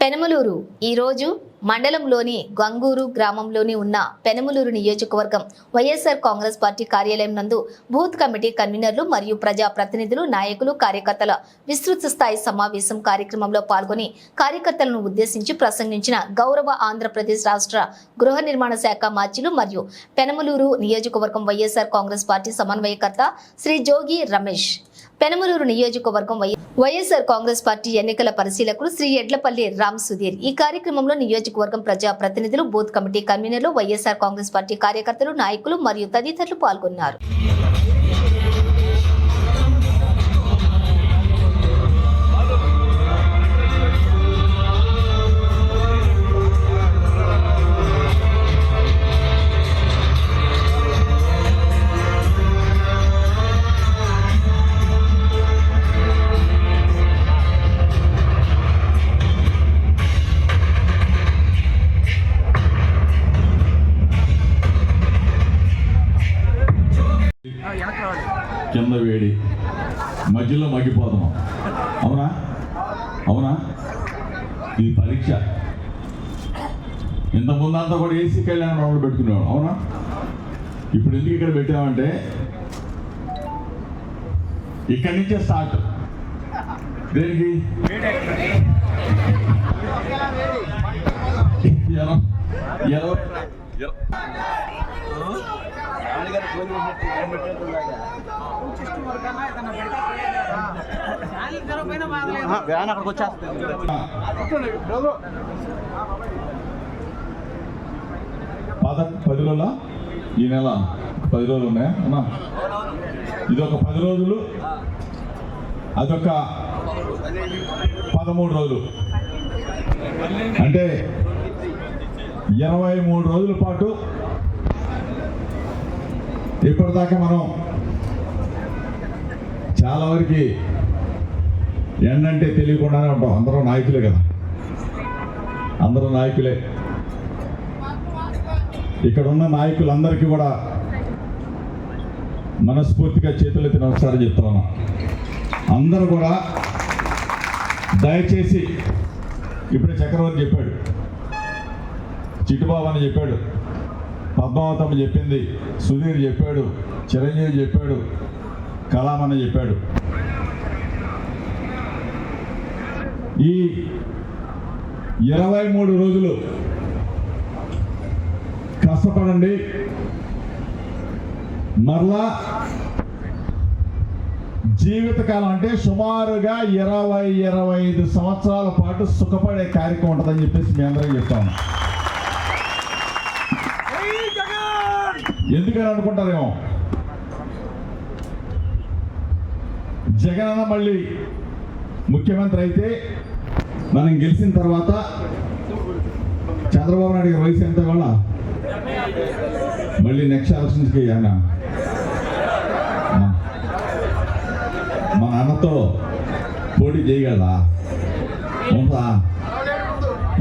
పెనమలూరు ఈరోజు మండలంలోని గంగూరు గ్రామంలోని ఉన్న పెనమలూరు నియోజకవర్గం వైఎస్ఆర్ కాంగ్రెస్ పార్టీ కార్యాలయం నందు బూత్ కమిటీ కన్వీనర్లు మరియు ప్రజా ప్రతినిధులు నాయకులు కార్యకర్తల విస్తృత స్థాయి సమావేశం కార్యక్రమంలో పాల్గొని కార్యకర్తలను ఉద్దేశించి ప్రసంగించిన గౌరవ ఆంధ్రప్రదేశ్ రాష్ట్ర గృహ నిర్మాణ శాఖ మార్చిలు మరియు పెనమలూరు నియోజకవర్గం వైఎస్ఆర్ కాంగ్రెస్ పార్టీ సమన్వయకర్త శ్రీ జోగి రమేష్. పెనమలూరు నియోజకవర్గం వై- వైఎస్ఆర్ కాంగ్రెస్ పార్టీ ఎన్నికల పరిశీలకులు శ్రీ ఎడ్లపల్లి రామ్ సుధీర్. ఈ కార్యక్రమంలో నియోజకవర్గం ప్రజా ప్రతినిధులు బూత్ కమిటీ కన్వీనర్లు వైఎస్ఆర్ కాంగ్రెస్ పార్టీ కార్యకర్తలు నాయకులు మరియు తదితరులు పాల్గొన్నారు. మగ్గిపోతున్నాం అవునా? అవునా? ఇది పరీక్ష. ఇంత ముందంతా కూడా ఏసీ కళ్యాణ మండలి పెట్టుకునేవాడు. అవునా? ఇప్పుడు ఎందుకు ఇక్కడ పెట్టామంటే ఇక్కడి నుంచే స్టార్ట్ దేనికి? ఎనభై వ్యాన్ అక్కడికి వచ్చేస్తుంది పద పది రోజుల ఈ నెల పది రోజులు ఉన్నాయా? అన్నా? ఇది ఒక పది రోజులు. అదొక పదమూడు రోజులు. అంటే ఇరవై మూడు రోజుల పాటు ఇప్పటిదాకా మనం చాలా వరకు ఎండంటే తెలియకుండానే ఉంటాం. అందరూ నాయకులే కదా. అందరూ నాయకులే. ఇక్కడ ఉన్న నాయకులందరికీ కూడా మనస్ఫూర్తిగా చేతులెత్తి నమస్కారం చెప్తున్నాను. అందరూ కూడా దయచేసి ఇప్పుడే చక్రవర్తి చెప్పాడు. చిట్టుబాబు అని చెప్పాడు. పద్మావతమ్మ చెప్పింది. సుధీర్ చెప్పాడు. చిరంజీవి చెప్పాడు. కలామన్న చెప్పాడు. ఈ ఇరవై మూడు రోజులు కష్టపడండి. మరలా జీవితకాలం అంటే సుమారుగా ఇరవై ఇరవై ఐదు సంవత్సరాల పాటు సుఖపడే కార్యక్రమం ఉంటుందని చెప్పేసి మీ అందరికీ చెప్తాను ఎందుకని అనుకుంటారేమో? జగన్ అన్న మళ్ళీ ముఖ్యమంత్రి అయితే మనం గెలిచిన తర్వాత చంద్రబాబు నాయుడు గారి వయసు ఎంత వాళ్ళ? మళ్ళీ నెక్స్ట్ ఎలక్షన్స్కి ఆయన మా నాన్నతో పోటీ చేయగలరా ఉందా?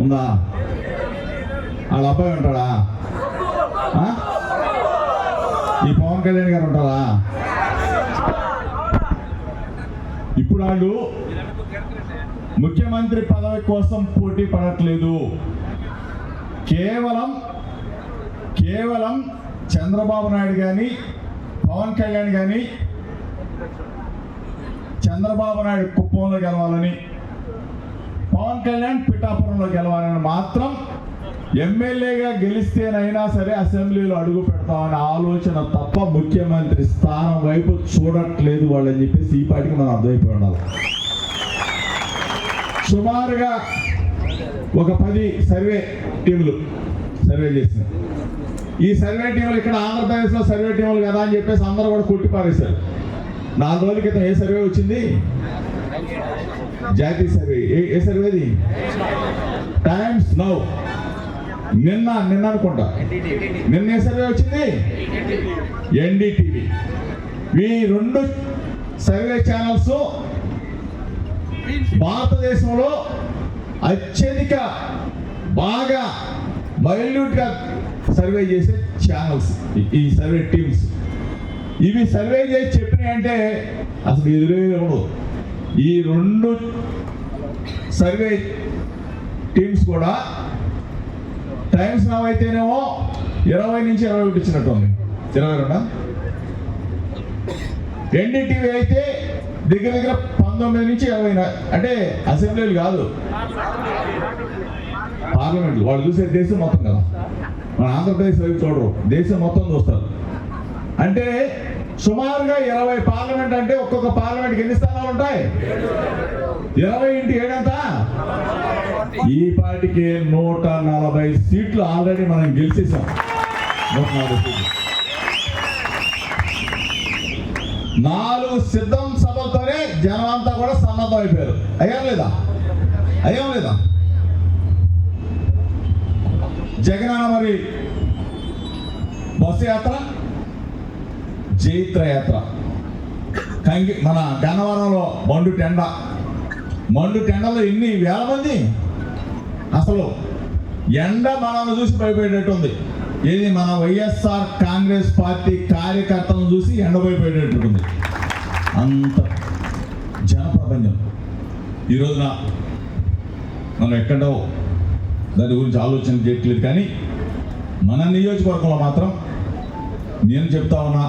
ఉందా? వాళ్ళ అబ్బాయి ఉంటాడా? ఈ పవన్ కళ్యాణ్ గారు ఉంటారా? ఇప్పుడు వాళ్ళు ముఖ్యమంత్రి పదవి కోసం పోటీ పడట్లేదు. కేవలం కేవలం చంద్రబాబు నాయుడు కానీ పవన్ కళ్యాణ్ కానీ చంద్రబాబు నాయుడు కుప్పంలో గెలవాలని పవన్ కళ్యాణ్ పిఠాపురంలో గెలవాలని మాత్రం ఎమ్మెల్యేగా గెలిస్తేనైనా సరే అసెంబ్లీలో అడుగు పెడతామనే ఆలోచన తప్ప ముఖ్యమంత్రి స్థానం వైపు చూడట్లేదు వాళ్ళు అని చెప్పేసి ఈ పాటికి మనం అర్థమైపోయి ఉండాలి. సుమారుగా ఒక పది సర్వే టీములు సర్వే చేసిన ఈ సర్వే టీములు ఇక్కడ ఆంధ్రప్రదేశ్లో సర్వే టీములు కదా అని చెప్పేసి అందరూ కూడా కొట్టిపారేశారు నాలుగు రోజుల క్రితం ఏ సర్వే వచ్చింది? జాతీయ సర్వే. ఏ ఏ సర్వేది? Times Now. నిన్న నిన్న అనుకుంటా. నిన్న ఏ సర్వే వచ్చింది? ఎన్డీటీవీ ఈ రెండు సర్వే ఛానల్స్ భారతదేశంలో అత్యధిక బాగా మైల్యూట్గా సర్వే చేసే ఛానల్స్ ఈ సర్వే టీమ్స్ ఇవి సర్వే చేసి చెప్పినాయంటే అసలు ఎదురే ఈ రెండు సర్వే టీమ్స్ కూడా టైమ్స్ నవ్ అయితేనేమో ఇరవై నుంచి ఇరవై ఒకటి ఇచ్చినట్టు ఉంది. ఇరవై రెండా ఎన్డీటీవీ అయితే దగ్గర దగ్గర పంతొమ్మిది నుంచి ఇరవై అంటే అసెంబ్లీలు కాదు. పార్లమెంట్లు. వాళ్ళు చూసే దేశం మొత్తం కదా. మన ఆంధ్రప్రదేశ్ వైపు చూడరు. దేశం మొత్తం చూస్తారు. అంటే సుమారుగా ఇరవై పార్లమెంట్ అంటే ఒక్కొక్క పార్లమెంట్కి ఎన్ని స్థానాలు ఉంటాయి? ఇరవై ఇంటి ఏడంత ఈ పార్టీకి నూట నలభై సీట్లు ఆల్రెడీ మనం గెలిచేసాం. నూట నలభై సీట్లు. నాలుగు సిద్ధం సభలతోనే జనం అంతా కూడా సన్నద్ధం అయిపోయారు. అయ్యాం లేదా? అయ్యాం లేదా? జగన్ మరి బస్సు యాత్ర? జైత్ర యాత్ర కంగి మన గన్నవరంలో బండు టెండా. మండు టెండలో ఎన్ని వేల మంది? అసలు ఎండ మనల్ని చూసి భయపడేటట్టుంది. ఇది మన వైఎస్ఆర్ కాంగ్రెస్ పార్టీ కార్యకర్తలను చూసి ఎండ భయపడేటట్టుంది. అంత జనప్రపంచం. ఈ రోజున మనం ఎక్కడో దాని గురించి ఆలోచన చేయట్లేదు కానీ మన నియోజకవర్గంలో మాత్రం నేను చెప్తా ఉన్నా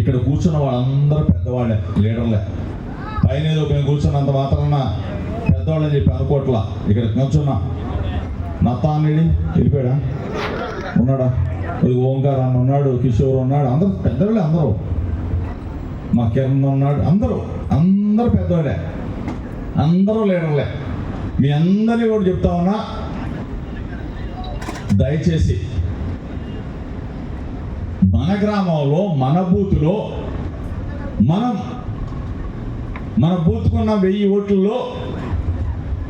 ఇక్కడ కూర్చున్న వాళ్ళందరూ పెద్దవాళ్ళే లీడర్లే. పైన ఏదో మేము కూర్చున్నంత మాత్రాన పెద్దవాళ్ళని చెప్పి అనుకోవట్లా ఇక్కడ కూర్చున్నా. నత్తాన్నిడి వెళ్ళిపోయాడా? ఉన్నాడా? ఇది ఓంకార్ అన్న ఉన్నాడు కిషోర్ ఉన్నాడు అందరూ పెద్దవాళ్ళే అందరూ. మా కిరణ్ ఉన్నాడు అందరూ. అందరూ పెద్దవాళ్ళే. అందరూ లీడర్లే. మీ అందరినీ కూడా చెప్తా ఉన్నా దయచేసి మన గ్రామంలో మన బూతులో మనం మనం బూత్కున్న వెయ్యి ఓట్లలో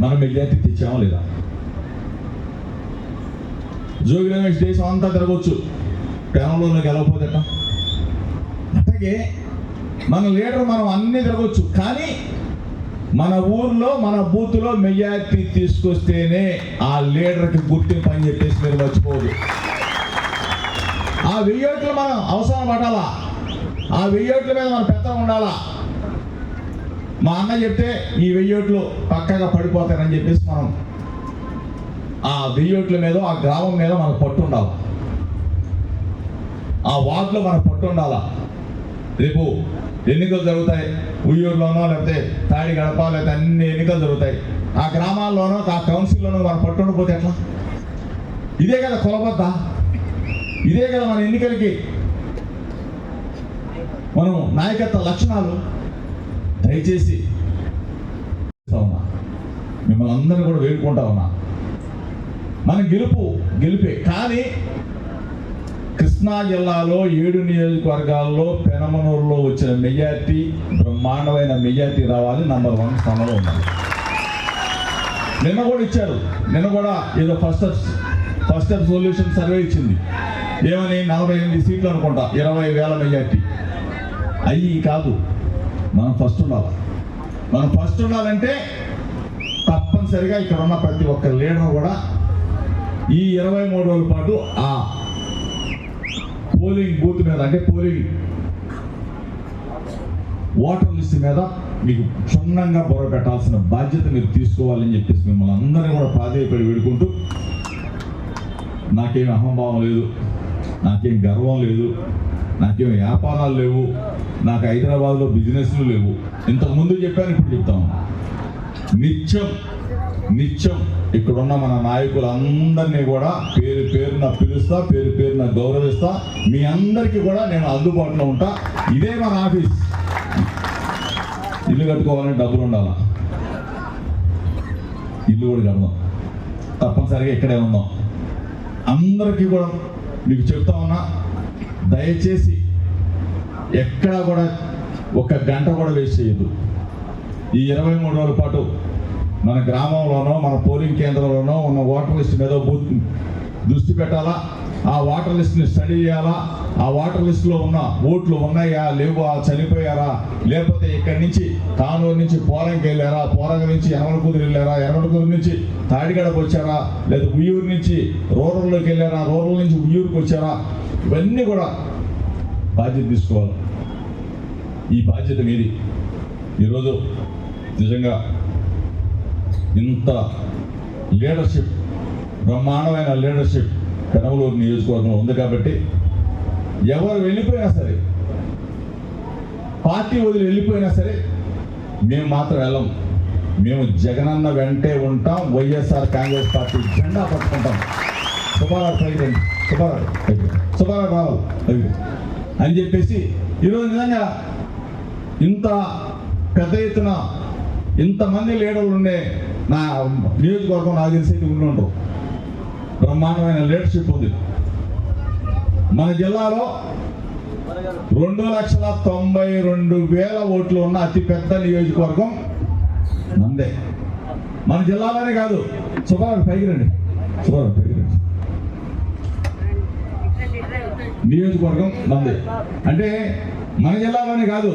మనం మెజార్టీ తెచ్చామా లేదా? జోగి రమేష్ దేశం అంతా తిరగవచ్చు పెనంలో గెలవకపోతే అట్లాగే మన లీడర్ మనం అన్నీ తిరగవచ్చు కానీ మన ఊర్లో మన బూత్లో మెజార్టీ తీసుకొస్తేనే ఆ లీడర్కి గుర్తింపు అని చెప్పేసి మీరు మర్చిపోదు ఆ వెయ్యి ఓట్లు మనం అవసరం పడాలా? ఆ వెయ్యి ఓట్ల మీద మన పెద్ద ఉండాలా? మా అన్న చెప్తే ఈ వెయ్యి ఓట్లు పక్కగా పడిపోతారని చెప్పేసి మనం ఆ వెయ్యి ఓట్ల మీద ఆ గ్రామం మీద మనకు పట్టు ఉండాలి. ఆ వార్డులో మనకు పట్టు ఉండాలా? రేపు ఎన్నికలు జరుగుతాయి. ఉయ్యూరులోనో లేకపోతే తాడి గడప లేకపోతే అన్ని ఎన్నికలు జరుగుతాయి. ఆ గ్రామాల్లోనో ఆ కౌన్సిల్లోనో మనం పట్టు ఉండిపోతే ఎట్లా? ఇదే కదా కొలబద్ద? ఇదే కదా మన ఎన్నికలకి మనం నాయకత్వ లక్షణాలు. దయచేసి ఉన్నా మిమ్మల్ని అందరినీ కూడా వేడుకుంటా ఉన్నా. మన గెలుపు గెలిపే. కానీ కృష్ణా జిల్లాలో ఏడు నియోజకవర్గాల్లో పెనమనూరులో వచ్చిన మెజార్టీ బ్రహ్మాండమైన మెజార్టీ రావాలి నంబర్ వన్ స్థానంలో ఉన్నారు నిన్న కూడా ఇచ్చారు. నిన్న కూడా ఏదో first first step solution survey ఇచ్చింది. ఏమని నలభై ఎనిమిది సీట్లు అనుకుంటా ఇరవై వేల మెజార్టీ. అయ్యి కాదు. మనం ఫస్ట్ ఉండాలి? మనం ఫస్ట్ ఉండాలంటే తప్పనిసరిగా ఇక్కడ ఉన్న ప్రతి ఒక్క లీడర్ కూడా ఈ ఇరవై మూడు రోజుల పాటు ఆ పోలింగ్ బూత్ మీద అంటే పోలింగ్ ఓటర్ లిస్ట్ మీద మీకు క్షుణ్ణంగా బొర పెట్టాల్సిన బాధ్యత మీరు తీసుకోవాలని చెప్పేసి మిమ్మల్ని అందరినీ కూడా ప్రాధాన్యపడి వేడుకుంటూ నాకేం అహంభావం లేదు నాకేం గర్వం లేదు నాకేం వ్యాపారాలు లేవు. నాకు హైదరాబాద్లో బిజినెస్లు లేవు. ఇంతకు ముందు చెప్పాను ఇప్పుడు చెప్తాను. నిత్యం నిత్యం ఇక్కడున్న మన నాయకులందరినీ కూడా పేరు పేరున పిలుస్తా పేరు పేరున గౌరవిస్తా. మీ అందరికీ కూడా నేను అందుబాటులో ఉంటా. ఇదే మన ఆఫీస్. ఇల్లు కట్టుకోవాలంటే డబ్బులు ఉండాలా? ఇల్లు కూడా కడదాం. తప్పనిసరిగా ఇక్కడే ఉందాం. అందరికీ కూడా మీకు చెప్తా ఉన్నా దయచేసి ఎక్కడా కూడా ఒక గంట కూడా వేస్ట్ చేయదు ఈ ఇరవై మూడు రోజుల పాటు మన గ్రామంలోనో మన పోలింగ్ కేంద్రంలోనో ఉన్న ఓటర్ లిస్ట్ మీద దృష్టి పెట్టాలా? ఆ వాటర్ లిస్ట్ని స్టడీ చేయాలా? ఆ వాటర్ లిస్ట్లో ఉన్న ఓట్లు ఉన్నాయా? లేవా? చనిపోయారా? లేకపోతే ఇక్కడి నుంచి తానూరు నుంచి పోరంకి వెళ్ళారా? పోరంగ నుంచి యనమలకూరు వెళ్ళారా? యనమలకూరు నుంచి తాడిగడకు వచ్చారా? లేదా ఉయ్యూరు నుంచి రూరల్లోకి వెళ్ళారా? రూరల్ నుంచి ఉయ్యూరుకి వచ్చారా? ఇవన్నీ కూడా బాధ్యత తీసుకోవాలి. ఈ బాధ్యత మీది. ఈరోజు నిజంగా ఇంత లీడర్షిప్ బ్రహ్మాండమైన లీడర్షిప్ పెనమలూరు నియోజకవర్గంలో ఉంది కాబట్టి ఎవరు వెళ్ళిపోయినా సరే పార్టీ వదిలి వెళ్ళిపోయినా సరే మేము మాత్రం వెళ్ళం. మేము జగనన్న వెంటే ఉంటాం వైఎస్ఆర్ కాంగ్రెస్ పార్టీ జెండా పట్టుకుంటాం. సుబ్బారావు ప్రెసిడెంట్ సుబ్బారావు. సుబ్బారావు రావు అని చెప్పేసి ఈరోజు నిజంగా ఇంత పెద్ద ఎత్తున ఇంతమంది లీడర్లు ఉండే నా నియోజకవర్గం నాకు తెలిసి అయితే ఉండరు. బ్రహ్మాండమైన లీడర్షిప్ ఉంది. మన జిల్లాలో రెండు లక్షల తొంభై రెండు వేల ఓట్లు ఉన్న అతిపెద్ద నియోజకవర్గం మందే మన జిల్లాలోనే కాదు. సుబ్బారావు పైకి రండి. సుబ్బారావు పైకి రండి. నియోజకవర్గం మందే అంటే మన జిల్లాలోనే కాదు.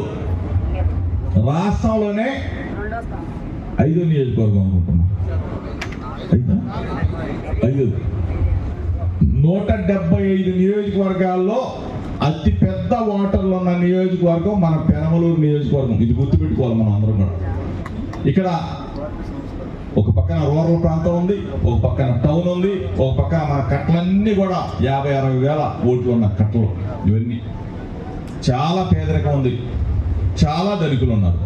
రాష్ట్రంలోనే ఐదో నియోజకవర్గం అనుకుంటున్నాం. ఐదు? ఐదు. నూట డెబ్బై ఐదు నియోజకవర్గాల్లో అతి పెద్ద ఓటర్లు ఉన్న నియోజకవర్గం మన పెనమలూరు నియోజకవర్గం. ఇది గుర్తుపెట్టుకోవాలి మనం అందరం కూడా. ఇక్కడ ఒక పక్కన రూరల్ ప్రాంతం ఉంది ఒక పక్కన టౌన్ ఉంది ఒక పక్కన మన కట్టలన్నీ కూడా యాభై అరవై వేల ఓట్లు ఉన్న కట్టలు ఇవన్నీ. చాలా పేదరికం ఉంది. చాలా ధనికులు ఉన్నారు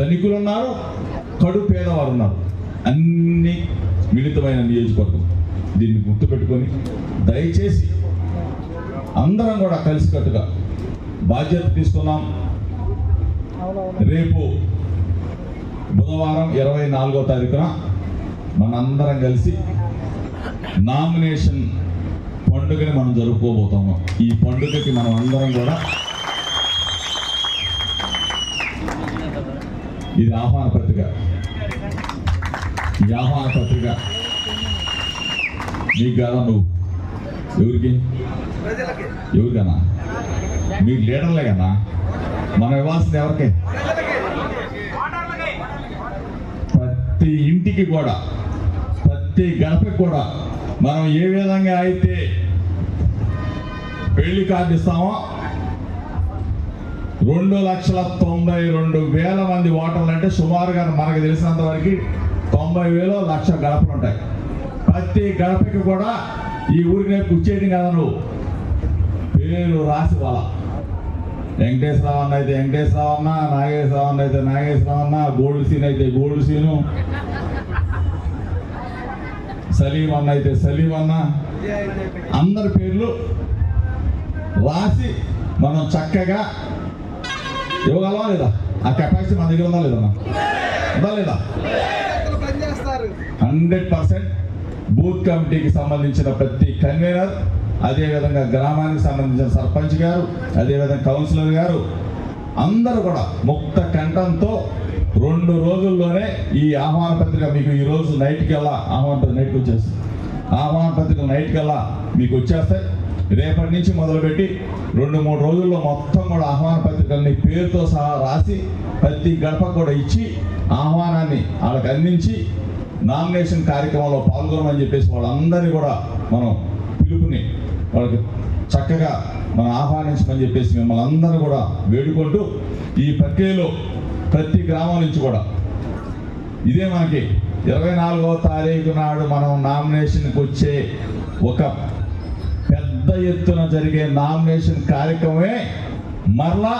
ధనికులు ఉన్నారు కడు పేదవారు ఉన్నారు అన్ని మిళితమైన నియోజకవర్గం. దీన్ని గుర్తుపెట్టుకొని దయచేసి అందరం కూడా కలిసికట్టుగా బాధ్యత తీసుకున్నాం రేపు బుధవారం ఇరవై నాలుగో తారీఖున మనందరం కలిసి నామినేషన్ పండుగని మనం జరుపుకోబోతున్నాం. ఈ పండుగకి మనం అందరం కూడా ఇది ఆహ్వాన పత్రిక. ఈ ఆహ్వాన పత్రిక నీకు కాదా నువ్వు ఎవరికి ఎవరికన్నా? మీకు లీడర్లే కన్నా మనం ఇవ్వాల్సింది ఎవరికి? ప్రతి ఇంటికి కూడా ప్రతి గడపకి కూడా మనం ఏ విధంగా అయితే పెళ్ళి కార్డు ఇస్తామో రెండు లక్షల తొంభై రెండు వేల మంది ఓటర్లు అంటే సుమారుగా మనకు తెలిసినంత వరకు తొంభై వేలు లక్ష గడపలు ఉంటాయి. ప్రతి గడపకి కూడా ఈ ఊరినే కూర్చేయడం కదా నువ్వు. పేరు రాసి వాళ్ళ. వెంకటేశ్వరరావు అన్న అయితే వెంకటేశ్వరరావు అన్న నాగేశ్వరరావు అన్న అయితే నాగేశ్వరరావు అన్న గోల్డ్ సీన్ అయితే గోల్డ్ సీను. సలీం అన్న అయితే సలీం అన్న. అందరి పేర్లు రాసి మనం చక్కగా ఇవ్వగలవా లేదా? ఆ కెపాసిటీ మన దగ్గర ఉందా లేదా? ఉందా లేదా? హండ్రెడ్ పర్సెంట్ బూత్ కమిటీకి సంబంధించిన ప్రతి కన్వీనర్ అదేవిధంగా గ్రామానికి సంబంధించిన సర్పంచ్ గారు అదేవిధంగా కౌన్సిలర్ గారు అందరూ కూడా ముక్త కంఠంతో రెండు రోజుల్లోనే ఈ ఆహ్వాన పత్రిక మీకు ఈ రోజు నైట్కి ఆహ్వాన పత్రిక నైట్కి వచ్చేస్తుంది. ఆహ్వాన పత్రిక నైట్కి మీకు వచ్చేస్తాయి. రేపటి నుంచి మొదలుపెట్టి రెండు మూడు రోజుల్లో మొత్తం కూడా ఆహ్వాన పత్రికల్ని పేరుతో సహా రాసి ప్రతి గడప కూడా ఇచ్చి ఆహ్వానాన్ని వాళ్ళకి అందించి నామినేషన్ కార్యక్రమంలో పాల్గొనమని చెప్పేసి వాళ్ళందరినీ కూడా మనం పిలుపుని వాళ్ళకి చక్కగా మనం ఆహ్వానించమని చెప్పేసి మిమ్మల్ని అందరూ కూడా వేడుకుంటూ ఈ ప్రక్రియలో ప్రతి గ్రామం నుంచి కూడా ఇదే మనకి ఇరవై నాలుగవ తారీఖు నాడు మనం నామినేషన్కి వచ్చే ఒక పెద్ద ఎత్తున జరిగే నామినేషన్ కార్యక్రమమే మరలా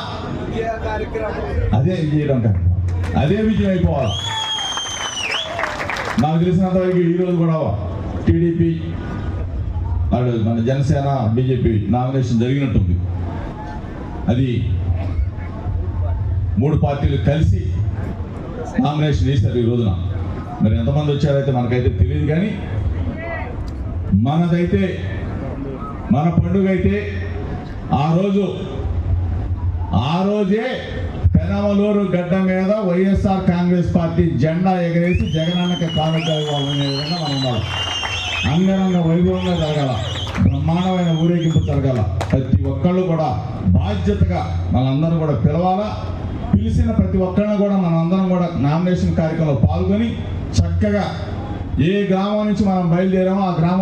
అదే విజయం కాదు అదే విజయం అయిపోవాలి. నాకు తెలిసినంత వరకు ఈరోజు కూడా టీడీపీ అటు మన జనసేన బీజేపీ నామినేషన్ జరిగినట్టుంది. అది మూడు పార్టీలు కలిసి నామినేషన్ వేశారు ఈ రోజున. మరి ఎంతమంది వచ్చారైతే మనకైతే తెలియదు కానీ మనదైతే మన పండుగ అయితే ఆ రోజు ఆ రోజే పెనమలూరు గడ్డ మీద వైఎస్ఆర్ కాంగ్రెస్ పార్టీ జెండా ఎగరేసి జగనన్నకి కానుక ఇవ్వాలనే విధంగా మనం ఉండాలి. అంగరంగ వైభవంగా జరగాల. బ్రహ్మాండమైన ఊరేగింపు జరగాల. ప్రతి ఒక్కళ్ళు కూడా బాధ్యతగా మనందరం కూడా పిలవాలా. పిలిచిన ప్రతి ఒక్కరిని కూడా మనందరం కూడా నామినేషన్ కార్యక్రమంలో పాల్గొని చక్కగా ఏ గ్రామం నుంచి మనం బయలుదేరామో ఆ గ్రామం